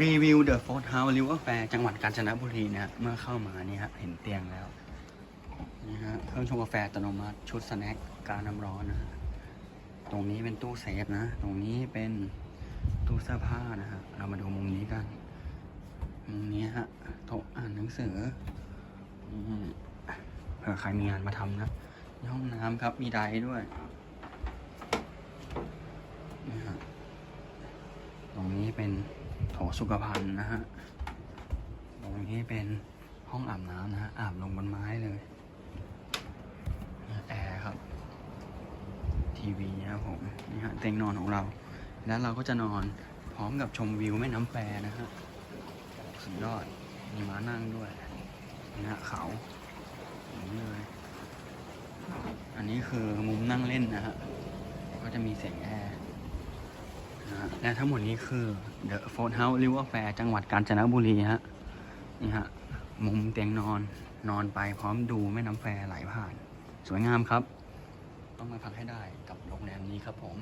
รีวิวเดอะโฟร์เฮาส์ริเวอร์แฟร์จังหวัดกาญจนบุรีนะฮะเมื่อเข้ามานี่ฮะเห็นเตียงแล้วนี่ฮะเครื่องชงกาแฟอัตโนมัติชุดสแน็คการน้ำร้อนนะฮะตรงนี้เป็นตู้เซฟนะ ตรงนี้เป็นตู้เสื้อผ้านะฮะเรามาดูมุมนี้กันมุมนี้ฮะโต๊ะอ่านหนังสือเผื่อใครมีงานมาทำนะห้องน้ำครับมีไดด้วยนี่ฮะตรงนี้เป็น โถสุขภัณฑ์นะฮะตรงนี้เป็นห้องอาบน้ำนะฮะ อาบลงบนไม้เลย แอร์ครับ ทีวีนะครับผม นี่ฮะเตียงนอนของเรา แล้วเราก็จะนอนพร้อมกับชมวิวแม่น้ำแปรนะฮะ สุดยอด มีม้านั่งด้วยนี่ฮะเขาอย่างนี้เลย อันนี้คือมุมนั่งเล่นนะฮะ ก็จะมีเสียงแอร์ และทั้งหมดนี้คือ The f o r t House River Fair จังหวัดกาญจนบุรีฮะนี่ฮะ มุมเตียงนอนนอนไปพร้อมดูแม่น้ำแฟไหลผ่าน สวยงามครับ ต้องมาพักให้ได้กับโรงแรมนี้ครับผม